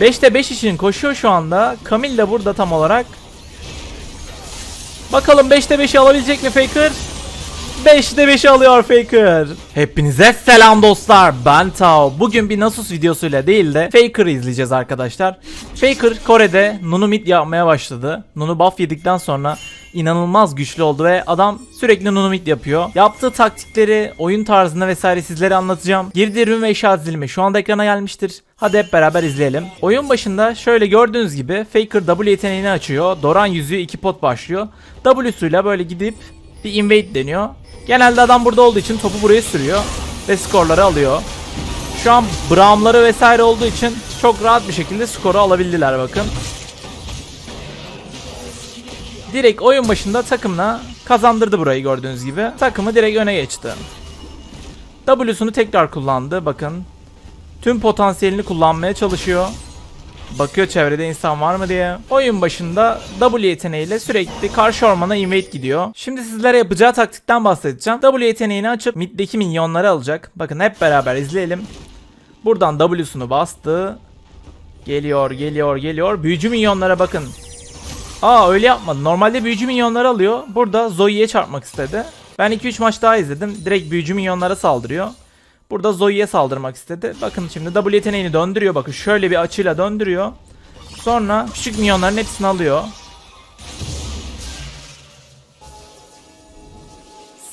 5'te 5 için koşuyor şu anda. Kamil de burada tam olarak. Bakalım 5'te 5'i alabilecek mi Faker? 5'te 5'i alıyor Faker. Hepinize selam dostlar. Ben Tao. Bugün bir Nasus videosuyla değil de Faker'ı izleyeceğiz arkadaşlar. Faker Kore'de Nunu mid yapmaya başladı. Nunu buff yedikten sonra inanılmaz güçlü oldu ve adam sürekli Nunu mid yapıyor. Yaptığı taktikleri, oyun tarzını vesaire sizlere anlatacağım. Girdiği ürün ve eşya dizilimi şu anda ekrana gelmiştir. Hadi hep beraber izleyelim. Oyun başında şöyle gördüğünüz gibi Faker W yeteneğini açıyor. Doran yüzüğü 2 pot başlıyor. W'suyla böyle gidip bir invade deniyor. Genelde adam burada olduğu için topu buraya sürüyor ve skorları alıyor. Şu an Braum'ları vesaire olduğu için çok rahat bir şekilde skoru alabildiler bakın. Direkt oyun başında takımına kazandırdı burayı gördüğünüz gibi. Takımı direkt öne geçti. W'sunu tekrar kullandı bakın. Tüm potansiyelini kullanmaya çalışıyor. Bakıyor çevrede insan var mı diye. Oyun başında W yeteneğiyle sürekli karşı ormana invade gidiyor. Şimdi sizlere yapacağı taktikten bahsedeceğim. W yeteneğini açıp middeki minyonları alacak. Bakın hep beraber izleyelim. Buradan W'sunu bastı. Geliyor, geliyor, geliyor. Büyücü minyonlara bakın. Aa öyle yapmadı. Normalde büyücü minyonları alıyor. Burada Zoe'ye çarpmak istedi. Ben 2-3 maç daha izledim. Direkt büyücü minyonlara saldırıyor. Burada Zoe'ye saldırmak istedi. Bakın şimdi W yeteneğini döndürüyor. Bakın şöyle bir açıyla döndürüyor. Sonra küçük minyonların hepsini alıyor.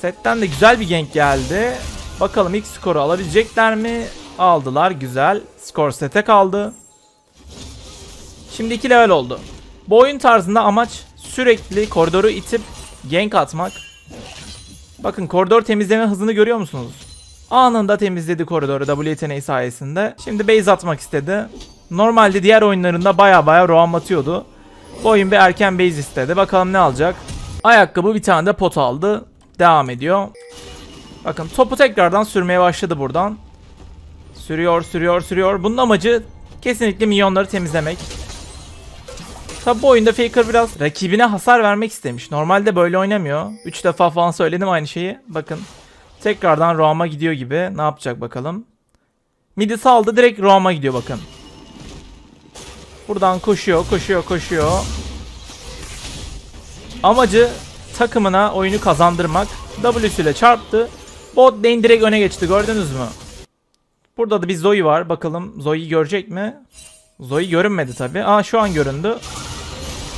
Setten de güzel bir gank geldi. Bakalım ilk skoru alabilecekler mi? Aldılar. Güzel. Skor sete kaldı. Şimdi 2 level oldu. Bu oyun tarzında amaç sürekli koridoru itip gank atmak. Bakın koridor temizleme hızını görüyor musunuz? Anında temizledi koridoru W yeteneği sayesinde. Şimdi base atmak istedi. Normalde diğer oyunlarında baya baya roam atıyordu. Bu oyun bir erken base istedi. Bakalım ne alacak. Ayakkabı bir tane de pot aldı. Devam ediyor. Bakın topu tekrardan sürmeye başladı buradan. Sürüyor, sürüyor, sürüyor. Bunun amacı kesinlikle minyonları temizlemek. Tabi bu oyunda Faker biraz rakibine hasar vermek istemiş. Normalde böyle oynamıyor. 3 defa falan söyledim aynı şeyi. Bakın. Tekrardan Roam'a gidiyor gibi. Ne yapacak bakalım. Midi saldı direkt Roam'a gidiyor bakın. Buradan koşuyor, koşuyor, koşuyor. Amacı takımına oyunu kazandırmak. W ile çarptı. Bot lane direkt öne geçti gördünüz mü? Burada da bir Zoe var. Bakalım Zoe'yi görecek mi? Zoe görünmedi tabi. Aa şu an göründü.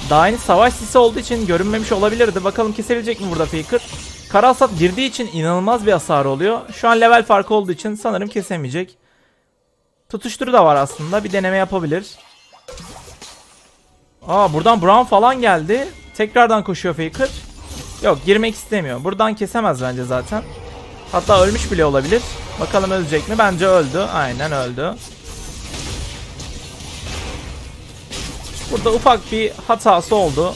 Daha yeni savaş sisi olduğu için görünmemiş olabilirdi. Bakalım kesebilecek mi burada Faker? Karasat girdiği için inanılmaz bir hasar oluyor. Şu an level farkı olduğu için sanırım kesemeyecek. Tutuşturu da var aslında. Bir deneme yapabilir. Aa buradan Brown falan geldi. Tekrardan koşuyor Faker. Yok girmek istemiyor. Buradan kesemez bence zaten. Hatta ölmüş bile olabilir. Bakalım ölecek mi? Bence öldü. Aynen öldü. Burada ufak bir hatası oldu.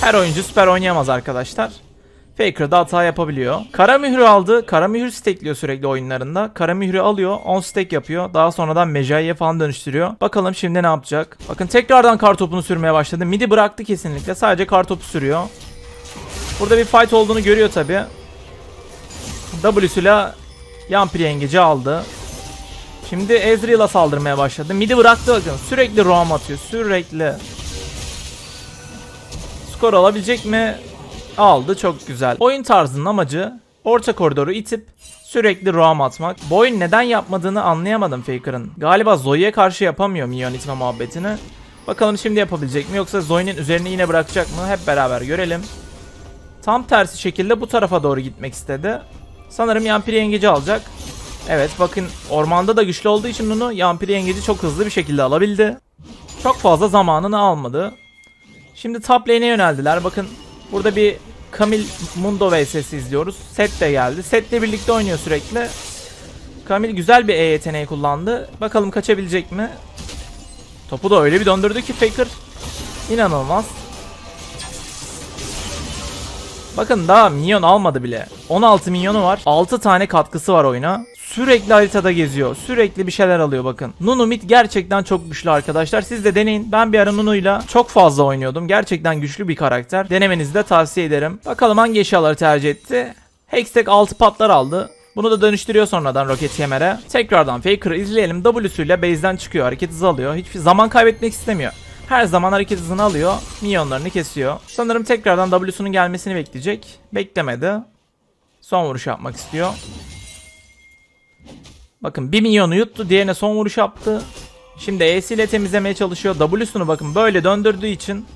Her oyuncu süper oynayamaz arkadaşlar. Faker da hata yapabiliyor. Kara mührü aldı. Kara mührü stekliyor sürekli oyunlarında. Kara mührü alıyor. 10 stack yapıyor. Daha sonradan Mejai'ye falan dönüştürüyor. Bakalım şimdi ne yapacak. Bakın tekrardan kar topunu sürmeye başladı. Midi bıraktı kesinlikle. Sadece kar topu sürüyor. Burada bir fight olduğunu görüyor tabi. W'suyla Yampiri yengeci aldı. Şimdi Ezreal'a saldırmaya başladı. Midi bıraktı bakın. Sürekli roam atıyor. Sürekli. Skor alabilecek mi? Aldı. Çok güzel. Oyun tarzının amacı orta koridoru itip sürekli roam atmak. Bu oyun neden yapmadığını anlayamadım Faker'ın. Galiba Zoe'ye karşı yapamıyor minyon itme muhabbetini. Bakalım şimdi yapabilecek mi yoksa Zoe'nin üzerine yine bırakacak mı? Hep beraber görelim. Tam tersi şekilde bu tarafa doğru gitmek istedi. Sanırım Yampiri yengeci alacak. Evet bakın ormanda da güçlü olduğu için bunu Yampiri yengeci çok hızlı bir şekilde alabildi. Çok fazla zamanını almadı. Şimdi top lane'e yöneldiler. Bakın burada bir Camille Mundo vs izliyoruz. Set de geldi. Setle birlikte oynuyor sürekli. Camille güzel bir E yeteneği kullandı. Bakalım kaçabilecek mi? Topu da öyle bir döndürdü ki Faker. İnanılmaz. Bakın daha minyon almadı bile. 16 minyonu var. 6 tane katkısı var oyuna. Sürekli haritada geziyor. Sürekli bir şeyler alıyor bakın. Nunu mid gerçekten çok güçlü arkadaşlar. Siz de deneyin. Ben bir ara Nunu'yla çok fazla oynuyordum. Gerçekten güçlü bir karakter. Denemenizi de tavsiye ederim. Bakalım hangi eşyaları tercih etti. Hextech 6 patlar aldı. Bunu da dönüştürüyor sonradan roket kemere. Tekrardan Faker'ı izleyelim. W'suyla base'den çıkıyor. Hareket hızı alıyor. Hiçbir zaman kaybetmek istemiyor. Her zaman hareket hızını alıyor. Minyonlarını kesiyor. Sanırım tekrardan W'sunun gelmesini bekleyecek. Beklemedi. Son vuruş yapmak istiyor. Bakın bir minyonu yuttu. Diğerine son vuruş yaptı. Şimdi E'si ile temizlemeye çalışıyor. W'sunu bakın böyle döndürdüğü için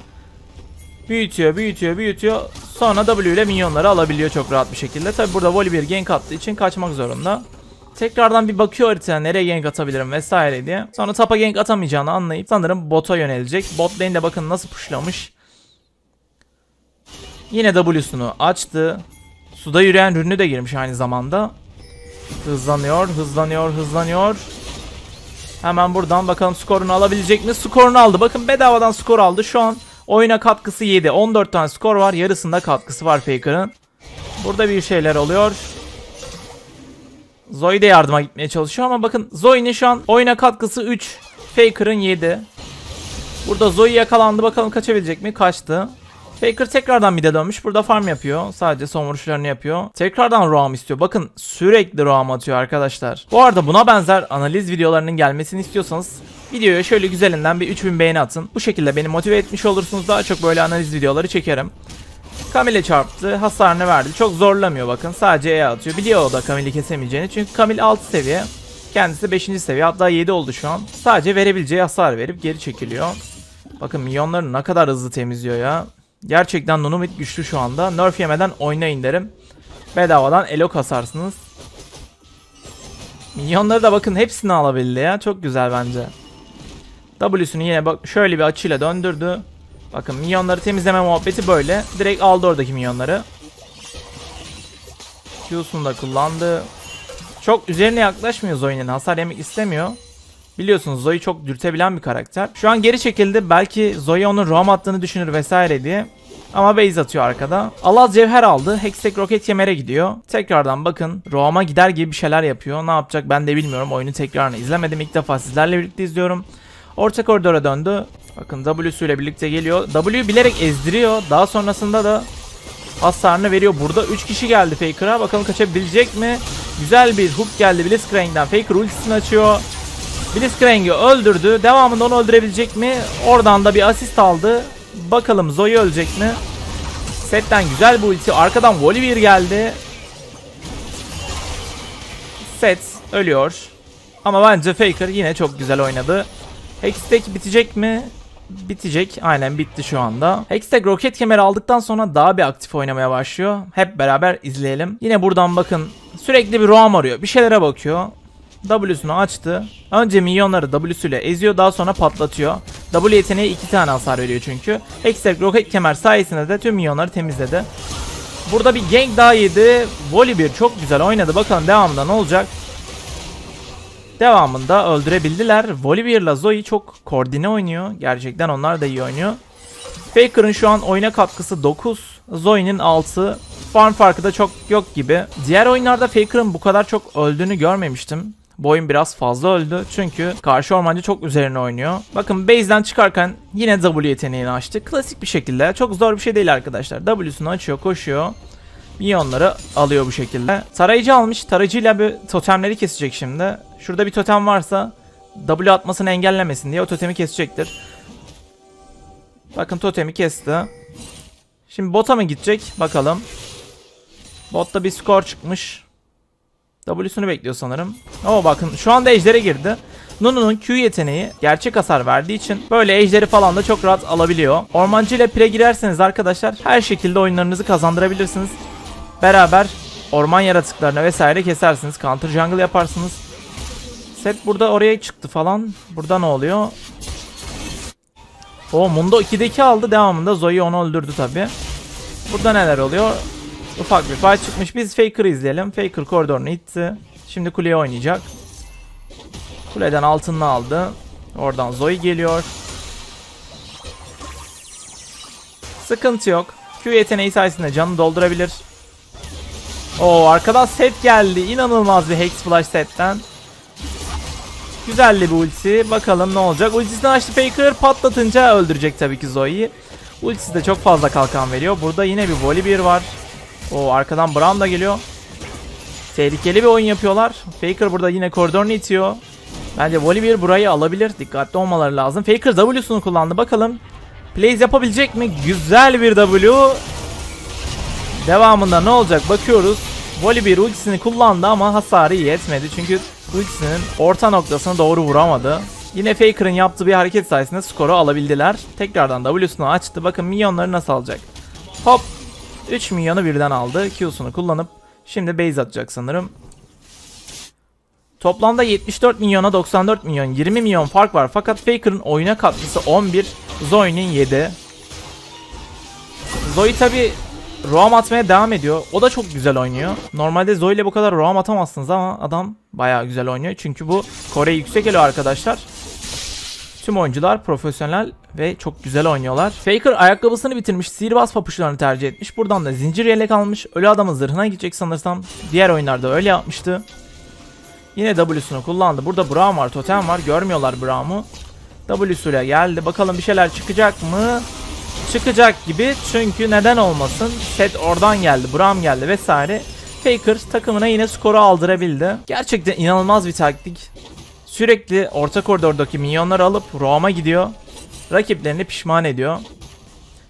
büyütüyor, büyütüyor, büyütüyor. Sonra W ile minyonları alabiliyor çok rahat bir şekilde. Tabi burada Volibear gank attığı için kaçmak zorunda. Tekrardan bir bakıyor haritaya nereye gank atabilirim vesaire diye. Sonra tapa gank atamayacağını anlayıp sanırım bota yönelecek. Bot lane'de bakın nasıl pushlamış. Yine W'sunu açtı. Suda yürüyen ürünü de girmiş aynı zamanda. Hızlanıyor, hızlanıyor, hızlanıyor. Hemen buradan bakalım skorunu alabilecek mi? Skorunu aldı. Bakın bedavadan skor aldı. Şu an oyuna katkısı 7. 14 tane skor var. Yarısında katkısı var Faker'ın. Burada bir şeyler oluyor. Zoe de yardıma gitmeye çalışıyor ama bakın Zoe'nin şu an oyuna katkısı 3. Faker'ın 7. Burada Zoe yakalandı. Bakalım kaçabilecek mi? Kaçtı. Faker tekrardan bir de dönmüş. Burada farm yapıyor. Sadece son vuruşlarını yapıyor. Tekrardan roam istiyor. Bakın sürekli roam atıyor arkadaşlar. Bu arada buna benzer analiz videolarının gelmesini istiyorsanız videoya şöyle güzelinden bir 3000 beğeni atın. Bu şekilde beni motive etmiş olursunuz. Daha çok böyle analiz videoları çekerim. Kamil'e çarptı. Hasarını verdi. Çok zorlamıyor bakın. Sadece E atıyor. Biliyor o da Kamil'i kesemeyeceğini. Çünkü Kamil 6 seviye. Kendisi 5. seviye. Hatta 7 oldu şu an. Sadece verebileceği hasar verip geri çekiliyor. Bakın milyonları ne kadar hızlı temizliyor ya. Gerçekten Nunumit güçlü şu anda. Nerf yemeden oynayın derim. Bedavadan elo kasarsınız. Minyonları da bakın hepsini alabildi ya. Çok güzel bence. W'sunu yine bak şöyle bir açıyla döndürdü. Bakın minyonları temizleme muhabbeti böyle. Direkt aldı oradaki minyonları. Q'sunu da kullandı. Çok üzerine yaklaşmıyor Zoe'nin. Hasar yemek istemiyor. Biliyorsunuz Zoe çok dürtebilen bir karakter. Şu an geri çekildi. Belki Zoe onun roam attığını düşünür vesaire diye. Ama base atıyor arkada. Alaz cevher aldı. Hextech roket kemere gidiyor. Tekrardan bakın roam'a gider gibi bir şeyler yapıyor. Ne yapacak ben de bilmiyorum. Oyunu tekrarını izlemedim. İlk defa sizlerle birlikte izliyorum. Orta koridora döndü. Bakın W'su ile birlikte geliyor. W bilerek ezdiriyor. Daha sonrasında da hasarını veriyor. Burada 3 kişi geldi Faker'a. Bakalım kaçabilecek mi? Güzel bir hook geldi Blitzcrank'den. Faker ultisini açıyor. Blitzcrank'i öldürdü. Devamında onu öldürebilecek mi? Oradan da bir asist aldı. Bakalım Zoe ölecek mi? Setten güzel bir ulti. Arkadan Volibear geldi. Set ölüyor. Ama bence Faker yine çok güzel oynadı. Hextech bitecek mi? Bitecek. Aynen bitti şu anda. Hextech roket kemeri aldıktan sonra daha bir aktif oynamaya başlıyor. Hep beraber izleyelim. Yine buradan bakın. Sürekli bir roam arıyor. Bir şeylere bakıyor. W'sunu açtı. Önce minyonları W'suyla eziyor daha sonra patlatıyor. W yeteneği 2 tane hasar veriyor çünkü. Hextech roket kemer sayesinde de tüm minyonları temizledi. Burada bir gank daha yedi. Volibear çok güzel oynadı. Bakalım devamında ne olacak? Devamında öldürebildiler. Volibear'la Zoe çok koordine oynuyor. Gerçekten onlar da iyi oynuyor. Faker'ın şu an oyuna katkısı 9. Zoe'nin 6. Farm farkı da çok yok gibi. Diğer oyunlarda Faker'ın bu kadar çok öldüğünü görmemiştim. Bu oyun biraz fazla öldü çünkü karşı ormancı çok üzerine oynuyor. Bakın base'den çıkarken yine W yeteneğini açtı. Klasik bir şekilde. Çok zor bir şey değil arkadaşlar. W'sunu açıyor, koşuyor. Minyonları alıyor bu şekilde. Tarayıcı almış. Tarayıcıyla bir totemleri kesecek şimdi. Şurada bir totem varsa W atmasını engellemesin diye o totemi kesecektir. Bakın totemi kesti. Şimdi bota mı gidecek? Bakalım. Botta bir skor çıkmış. W'sunu bekliyor sanırım. Ama bakın şu anda ejdere girdi. Nunu'nun Q yeteneği gerçek hasar verdiği için böyle ejderi falan da çok rahat alabiliyor. Ormancı ile pire girerseniz arkadaşlar her şekilde oyunlarınızı kazandırabilirsiniz. Beraber orman yaratıklarını vesaire kesersiniz. Counter jungle yaparsınız. Set burada oraya çıktı falan. Burada ne oluyor? O Mundo 2'de 2 aldı. Devamında Zoe onu öldürdü tabi. Burada neler oluyor? Ufak bir fight çıkmış. Biz Faker'ı izleyelim. Faker koridorunu itti. Şimdi kuleye oynayacak. Kuleden altınını aldı. Oradan Zoe geliyor. Sıkıntı yok. Q yeteneği sayesinde canı doldurabilir. Oo arkadan set geldi. İnanılmaz bir Hex Flash setten. Güzel bir ulti. Bakalım ne olacak. Ultisini açtı Faker. Patlatınca öldürecek tabii ki Zoe'yi. Ultisi de çok fazla kalkan veriyor. Burada yine bir Volibear var. O arkadan Braum da geliyor. Tehlikeli bir oyun yapıyorlar. Faker burada yine koridorunu itiyor. Bence Volibear burayı alabilir. Dikkatli olmaları lazım. Faker W'sunu kullandı. Bakalım plays yapabilecek mi? Güzel bir W. Devamında ne olacak bakıyoruz. Volibear ultisini kullandı ama hasarı yetmedi. Çünkü ultisinin orta noktasına doğru vuramadı. Yine Faker'ın yaptığı bir hareket sayesinde skoru alabildiler. Tekrardan W'sunu açtı. Bakın milyonları nasıl alacak. Hop. 3 milyonu birden aldı. Q'sunu kullanıp şimdi base atacak sanırım. Toplamda 74 milyona 94 milyon 20 milyon fark var. Fakat Faker'ın oyuna katkısı 11. Zoe'nin 7. Zoe tabi roam atmaya devam ediyor. O da çok güzel oynuyor. Normalde Zoe ile bu kadar roam atamazsınız ama adam bayağı güzel oynuyor. Çünkü bu Kore yüksek elo arkadaşlar. Tüm oyuncular profesyonel ve çok güzel oynuyorlar. Faker ayakkabısını bitirmiş. Sihirbaz papuçlarını tercih etmiş. Buradan da zincir yelek almış. Ölü adamın zırhına gidecek sanırsam. Diğer oyunlarda öyle yapmıştı. Yine W'sunu kullandı. Burada Braum var, totem var. Görmüyorlar Braum'u. W'suyla geldi. Bakalım bir şeyler çıkacak mı? Çıkacak gibi. Çünkü neden olmasın? Set oradan geldi. Braum geldi vesaire. Faker takımına yine skoru aldırabildi. Gerçekten inanılmaz bir taktik. Sürekli orta koridordaki minyonları alıp Roam'a gidiyor. Rakiplerini pişman ediyor.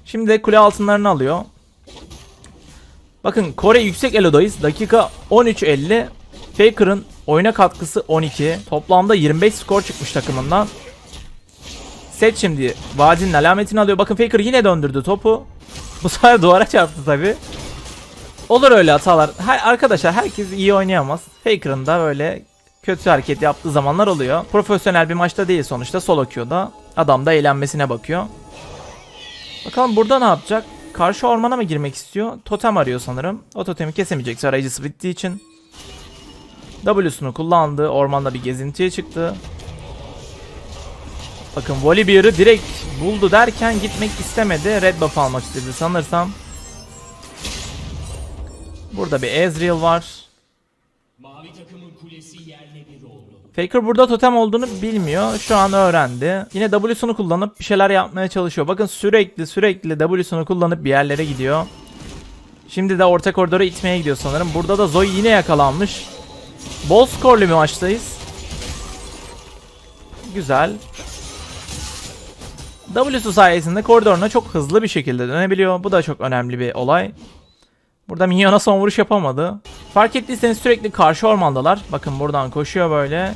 Şimdi de kule altınlarını alıyor. Bakın Kore yüksek elodayız. Dakika 13.50. Faker'ın oyuna katkısı 12. Toplamda 25 skor çıkmış takımından. Set şimdi vadinin alametini alıyor. Bakın Faker yine döndürdü topu. Bu sefer duvara çarptı tabi. Olur öyle hatalar. Her, arkadaşlar herkes iyi oynayamaz. Faker'ın da böyle kötü hareket yaptığı zamanlar oluyor. Profesyonel bir maçta değil sonuçta solo queue'da. Adam da eğlenmesine bakıyor. Bakalım burada ne yapacak? Karşı ormana mı girmek istiyor? Totem arıyor sanırım. O totemi kesemeyecek arayıcısı bittiği için. W'sunu kullandı. Ormanda bir gezintiye çıktı. Bakın Volibear'ı direkt buldu derken gitmek istemedi. Red buff almak istedi sanırsam. Burada bir Ezreal var. Faker burada totem olduğunu bilmiyor. Şu an öğrendi. Yine W'sunu kullanıp bir şeyler yapmaya çalışıyor. Bakın sürekli sürekli W'sunu kullanıp bir yerlere gidiyor. Şimdi de orta koridora itmeye gidiyor sanırım. Burada da Zoe yine yakalanmış. Bol skorlu bir maçtayız. Güzel. W'su sayesinde koridoruna çok hızlı bir şekilde dönebiliyor. Bu da çok önemli bir olay. Burada minyona son vuruş yapamadı. Fark ettiyseniz sürekli karşı ormandalar. Bakın buradan koşuyor böyle.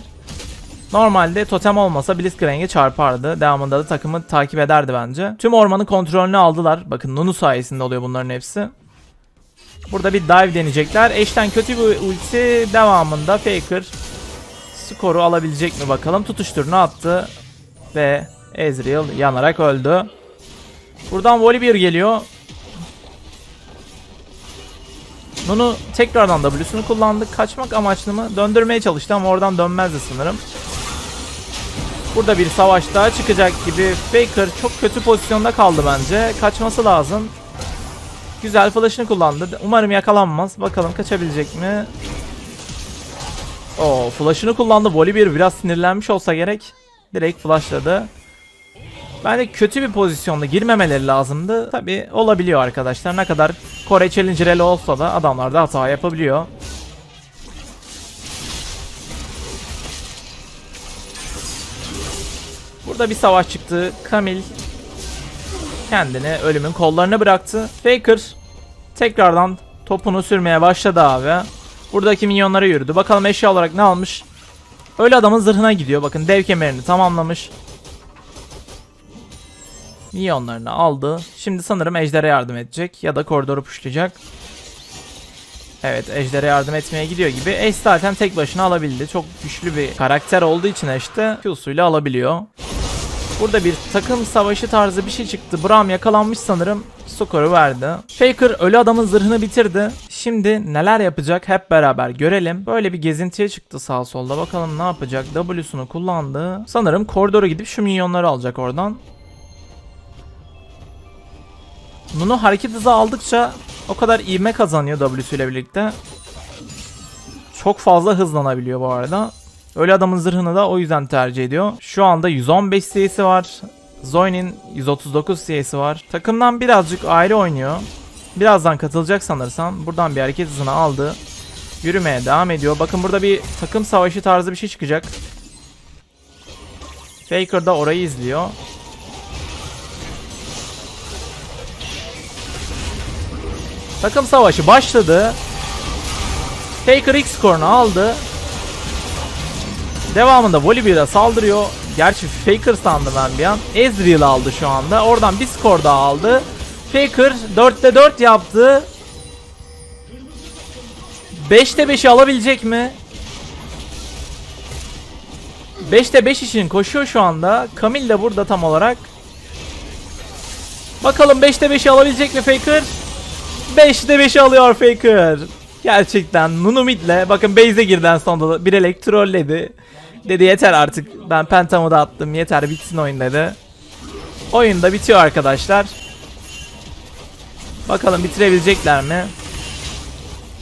Normalde totem olmasa Blitzcrank'e çarpardı. Devamında da takımı takip ederdi bence. Tüm ormanın kontrolünü aldılar. Bakın Nunu sayesinde oluyor bunların hepsi. Burada bir dive deneyecekler. Eşten kötü bir ulti devamında Faker skoru alabilecek mi bakalım. Tutuşturunu attı ve Ezreal yanarak öldü. Buradan Volibear geliyor. Nunu tekrardan W'sunu kullandı. Kaçmak amaçlı mı? Döndürmeye çalıştı ama oradan dönmezdi sanırım. Burada bir savaş daha çıkacak gibi. Faker çok kötü pozisyonda kaldı bence. Kaçması lazım. Güzel flash'ını kullandı. Umarım yakalanmaz. Bakalım kaçabilecek mi? Oo, flash'ını kullandı. Volibear biraz sinirlenmiş olsa gerek. Direkt flashladı. Bence kötü bir pozisyonda girmemeleri lazımdı. Tabi olabiliyor arkadaşlar. Ne kadar Kore Challenger ele olsa da adamlar da hata yapabiliyor. Burada bir savaş çıktı. Kamil kendini ölümün kollarına bıraktı. Faker tekrardan topunu sürmeye başladı abi. Buradaki minyonlara yürüdü. Bakalım eşya olarak ne almış. Öyle adamın zırhına gidiyor. Bakın dev kemerini tamamlamış. Milyonlarını aldı. Şimdi sanırım Ejder'e yardım edecek. Ya da koridoru pushlayacak. Evet Ejder'e yardım etmeye gidiyor gibi. Eş zaten tek başına alabildi. Çok güçlü bir karakter olduğu için Eş'te Q'suyla alabiliyor. Burada bir takım savaşı tarzı bir şey çıktı. Braum yakalanmış sanırım. Skoru verdi. Faker ölü adamın zırhını bitirdi. Şimdi neler yapacak hep beraber görelim. Böyle bir gezintiye çıktı sağ solda. Bakalım ne yapacak. W'sunu kullandı. Sanırım koridora gidip şu minyonları alacak oradan. Nunu hareket hızı aldıkça o kadar ivme kazanıyor W ile birlikte. Çok fazla hızlanabiliyor bu arada. Öyle adamın zırhını da o yüzden tercih ediyor. Şu anda 115 CS'i var. Zoe'nin 139 CS'i var. Takımdan birazcık ayrı oynuyor. Birazdan katılacak sanırsam. Buradan bir hareket hızını aldı. yürümeye devam ediyor. Bakın burada bir takım savaşı tarzı bir şey çıkacak. Faker da orayı izliyor. Takım savaşı başladı. Faker X skorunu aldı. Devamında Volibear'a saldırıyor. Gerçi Faker sandım ben bir an. Ezreal aldı şu anda. Oradan bir skor daha aldı. Faker 4'te 4 yaptı. 5'te 5'i alabilecek mi? 5'te 5 için koşuyor şu anda. Camille de burada tam olarak. Bakalım 5'te 5'i alabilecek mi Faker? 5'te 5'i alıyor Faker. Gerçekten Nunu midle. Bakın base'e girdi en sonunda. Bir elek trolledi. Dedi yeter artık. Ben pentamı da attım. Yeter bitsin oyun dedi. Oyun da bitiyor arkadaşlar. Bakalım bitirebilecekler mi?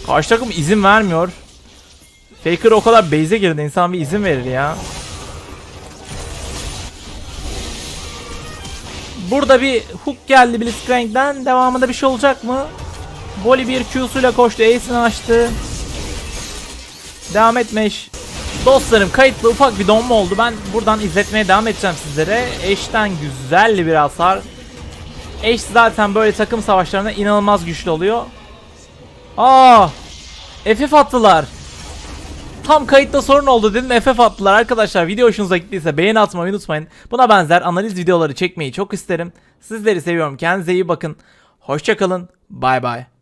Karşı takım izin vermiyor. Faker o kadar base'e girdi. İnsan bir izin verir ya. Burada bir hook geldi Blitzcrank'den. Devamında bir şey olacak mı? Voli bir Q'suyla koştu. Ace'ini açtı. Devam etmiş. Dostlarım kayıtlı ufak bir donma oldu. Ben buradan izletmeye devam edeceğim sizlere. Ashe'den güzel bir hasar. Ashe zaten böyle takım savaşlarında inanılmaz güçlü oluyor. Aa! FF attılar. Tam kayıtta sorun oldu dedim FF attılar arkadaşlar. Video hoşunuza gittiyse beğeni atmayı unutmayın. Buna benzer analiz videoları çekmeyi çok isterim. Sizleri seviyorum. Kendinize iyi bakın. Hoşçakalın. Bay bay.